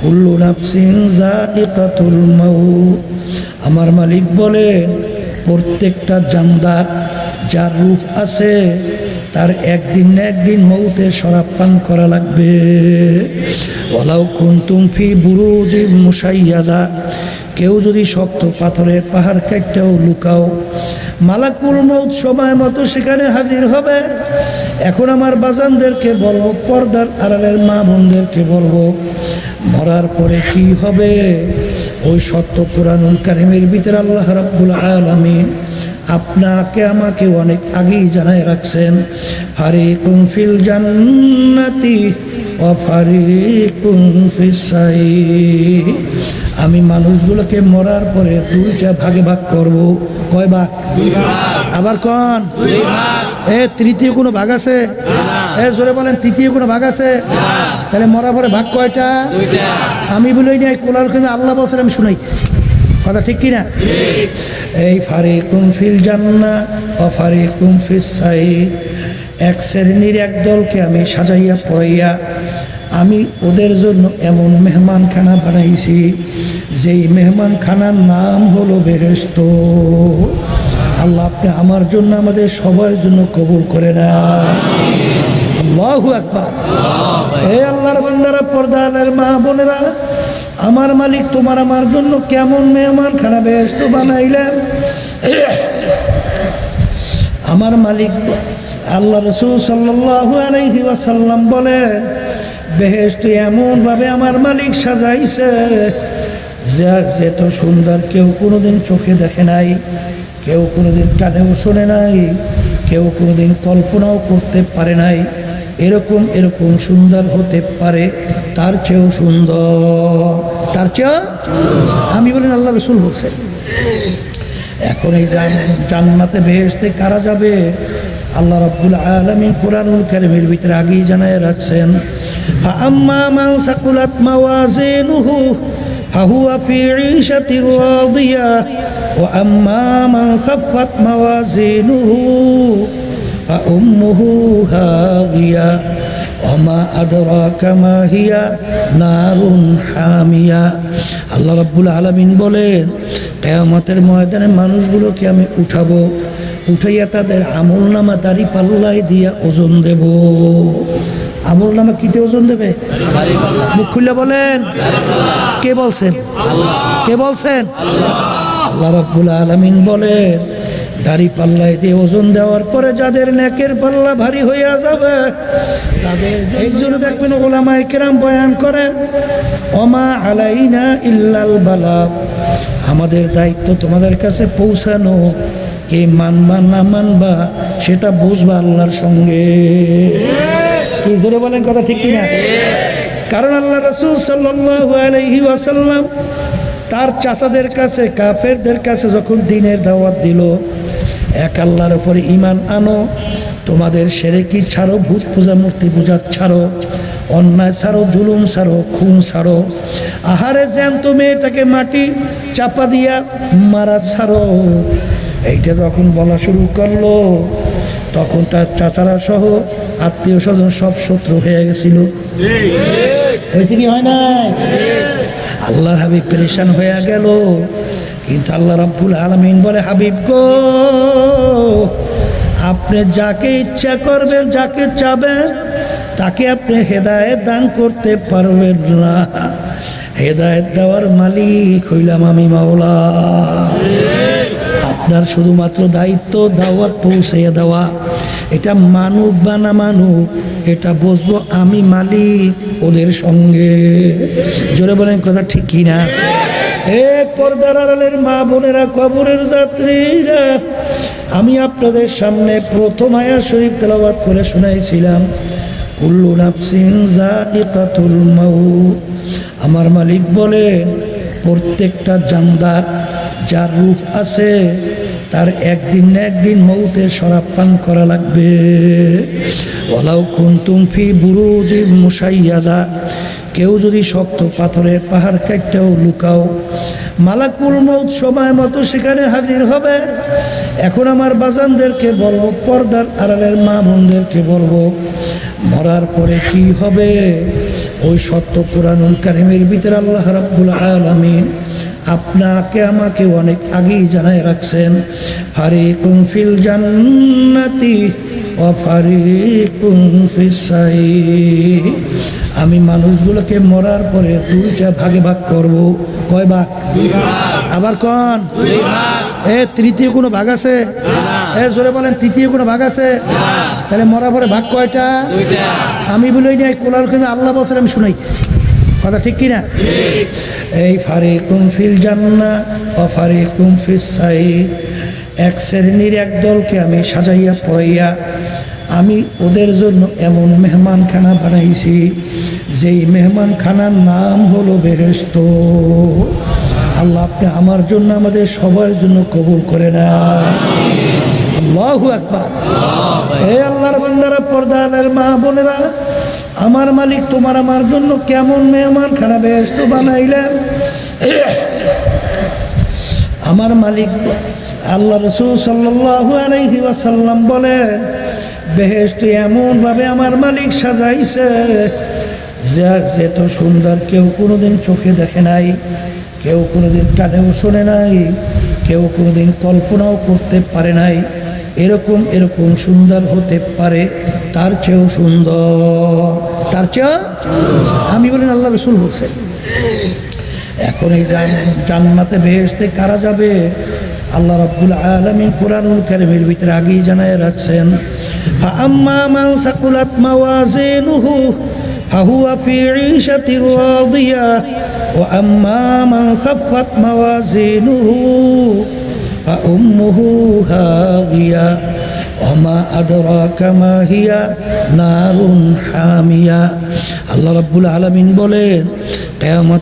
কুল্লু নাফসিন যায়িকাতুল মাউত। আমার মালিক বলেন প্রত্যেকটা জানদার যার রূপ আছে, তার একদিন না একদিন মৌতে শরাব পান করা লাগবে। ওলাও কুন্তুম ফি বুরুজি মুসাইয়াদা কেউ যদি শক্ত পাথরের পাহাড় কাটতেও লুকাও, মালাকুল মৌত সময় মতো সেখানে হাজির হবে। এখন আমার বাজানদেরকে বলব, পর্দার আড়ালের মা বোনদেরকে বলব, মরার পরে কি হবে? ওই সত্য পুরানুল কারিমের ভিতরে আল্লাহ রাব্বুল আলামিন আপনাকে আমাকে অনেক আগেই জানায় রাখছেন ফারিকুম ফিল জান্নাতি আমি মানুষগুলোকে মরার পরে দুইটা ভাগে ভাগ করব। কয় ভাগ? আবার কন? এ, তৃতীয় কোনো ভাগ আছে? এ, জোরে বলেন, তৃতীয় কোনো ভাগ আছে? তাহলে মরার পরে ভাগ কয়টা? আমি বলি নাই কোলার কিন্তু আল্লাহ বছর আমি শুনাইতেছি। কথা ঠিক কিনা? এই ফারিকুম ফিল জান্না অফারিকুম ফিস সাইদ এক শ্রেণির একদলকে আমি সাজাইয়া পড়াইয়া আমি ওদের জন্য এমন মেহমানখানা বানাইছি, যেই মেহমানখানার নাম হলো বেহেস্ত আল্লাহ আপনি আমার জন্য আমাদের সবার জন্য কবুল করে না আল্লাহু আকবার। হে আল্লাহর বান্দারা পর্দানের মা বোনেরা, আমার মালিক, তোমার আমার জন্য কেমন মেহমান খানা বেহেস্ত বানাইলেন? আমার মালিক আল্লাহ রসুল সাল্লাল্লাহু আলাইহি ওয়াসাল্লাম বলেন বেহেস্ত এমনভাবে আমার মালিক সাজাইছে। যা যেত সুন্দর, কেউ কোনোদিন চোখে দেখে নাই, কেউ কোনোদিন কানেও শোনে নাই, কেউ কোনোদিন কল্পনাও করতে পারে নাই। এরকম এরকম সুন্দর হতে পারে, তার চেয়েও সুন্দর। তার চেয়েও আমি বলেন, আল্লাহ রসুল বলছেন, এখন এই জান্নাতে বেহেশতে কারা যাবে? আল্লাহ রাব্বুল আলামিন কোরআনুল কারীমের ভিতরে আগেই জানায় রাখছেন আম্মা মান সাকুলাত মাওয়াজিনুহু ফাহুয়া ফি ঈশাতির রাদিয়া ওয়া আম্মা মান খাফফাত মাওয়াজিনুহু فأمه هاوية وما أدراك ما هي نار حامية আল্লাহ রাব্বুল আলামিন বলেন কেয়ামতের ময়দানে মানুষগুলোকে আমি উঠাবো উঠাইয়া তাদের আমল নামা দাড়ি পাল্লায় দিয়া ওজন দেব। আমল নামা কিতে ওজন দেবে? মুখ খুলে বলেন। কে বলছেন? কে বলছেন? আল্লাহ। রাব্বুল আলামিন বলেন, দাড়ি পাল্লায় দিয়ে ওজন দেওয়ার পরে যাদের নেকের পাল্লা ভারী হইয়া যাবে, তাদের এই জন্য দেখবেন ওলামায় কেরাম বয়ান করেন অমা আলাইনা ইল্লাল বালাব আমাদের দায়িত্ব তোমাদের কাছে পৌঁছানো। কে মানবা না মানবা, সেটা বুঝবা আল্লাহর সঙ্গে। কি জোরে বলেন কথা ঠিক কিনা? কারণ আল্লাহ রসুল সাল্লাল্লাহু আলাইহি ওয়াসাল্লাম তার চাচাদের কাছে, কাফেরদের কাছে যখন দিনের দাওয়াত দিল, এক আল্লাহর ওপরে ইমান আনো, তোমাদের সেরে কি ছাড়ো, ভূত পূজা, মূর্তি পূজা ছাড়ো, অন্যায় ছাড়ো, জুলুম ছাড়ো, খুন ছাড়ো, আহারে জ্যান্ত মেয়েটাকে মাটি চাপা দিয়া মারা ছাড়ো। এইটা যখন বলা শুরু করল, তখন তার চাচারা সহ আত্মীয় স্বজন সব শত্রু হয়ে গেছিল। হয়েছে কি হয় নাই? আল্লাহর হাবিব পরেশান হয়ে গেল। কিন্তু আল্লাহ রাব্বুল আলামিন বলে, হাবিব গো, আপনি যাকে ইচ্ছা করবেন, যাকে চাবেন, তাকে আপনি হেদায়েত দান করতে পারবেন না। হেদায়ত দেওয়ার মালিক হইলাম আমি মাওলা। আপনার শুধুমাত্র দায়িত্ব দাওয়াত পৌঁছাইয়া দেওয়া। এটা মানুক বা না মানুক, এটা বুঝব আমি মালিক ওদের সঙ্গে। জোরে বলেন কথা ঠিক কিনা এ পর্দার আড়ালের মা বোনেরা, কবরের যাত্রীরা, আমি আপনাদের সামনে প্রথম আয়া শরীফ তেলাওয়াত করে শুনাইছিলাম। কুল্লু নাফসিন আমার মালিক বলেন, প্রত্যেকটা জানদার যার রূপ আছে, তার একদিন না একদিন মৌতের শরাব পান করা লাগবে। ওলাও কুন্তুম ফি বুরুজি মুসাইয়াদা কেউ যদি শক্ত পাথরের পাহাড় কাটতেও লুকাও, মালাকুল মৌত সময় মতো সেখানে হাজির হবে। এখন আমার বাজানদেরকে বলব, পর্দার আড়ালের মা বোনদেরকে বলব, মরার পরে কি হবে? ওই সত্য কোরআনুল কারিমের ভিতরে আল্লাহ রাব্বুল আলামিন আপনাকে আমাকে অনেক আগেই জানায় রাখছেন ফারিকুম ফিল জান্নাতি আমি মানুষগুলোকে মরার পরে দুইটা ভাগে ভাগ করব। কয় ভাগ? আবার কন? এ তৃতীয় কোনো ভাগ আছে? এ জোরে বলেন তৃতীয় কোনো ভাগ আছে? তাহলে মরার পরে ভাগ কয়টা? আমি বলি নাই কোলার কিন্তু আল্লাহ বছর আমি শুনাইতেছি। কথা ঠিক কিনা? এই ফারিকুম ফিল জান্না ও ফারিকুম ফিস সাইদ। এক শ্রেণির এক দলকে আমি সাজাইয়া পড়াইয়া আমি ওদের জন্য এমন মেহমানখানা বানাইছি, যেই মেহমানখানার নাম হলো বেহেস্ত আল্লাহ আপনি আমার জন্য আমাদের সবার জন্য কবুল করে না আল্লাহ আকবার। হে আল্লাহর বান্দারা পর্দানের মা বোনেরা আমার মালিক তোমার আমার জন্য কেমন মেহমান খানা বেহেস্ত বানাইলেন? আমার মালিক আল্লাহ রসুল ওয়াসাল্লাম বলেন বেহেস্ত এমনভাবে আমার মালিক সাজাইছে যা যেত সুন্দর, কেউ কোনোদিন চোখে দেখে নাই, কেউ কোনোদিন কানেও শোনে নাই, কেউ কোনোদিন কল্পনাও করতে পারে নাই। এরকম এরকম সুন্দর হতে পারে তার চেয়েও সুন্দর। তার চেয়েও আমি বলেন, আল্লাহ রসুল বলছেন এখন এই জান- জান্নাতে বেহেশতে কারা যাবে? আল্লাহ রাব্বুল আলামিন কোরআনুল কারীমের ভিতরে আগেই জানায় রাখছেন আম্মা মান সাকুলাত মাওয়াজিনুহু, ফাহুয়া ফি ঈশাতির রাদিয়া, ওয়া আম্মা মান খাফফাত মাওয়াজিনুহু ফাউম্মুহু হাওিয়া ওমা আদরা কামা হিয়া নারুন হামিয়া। আল্লাহ রাব্বুল আলামিন বলেন কেয়ামত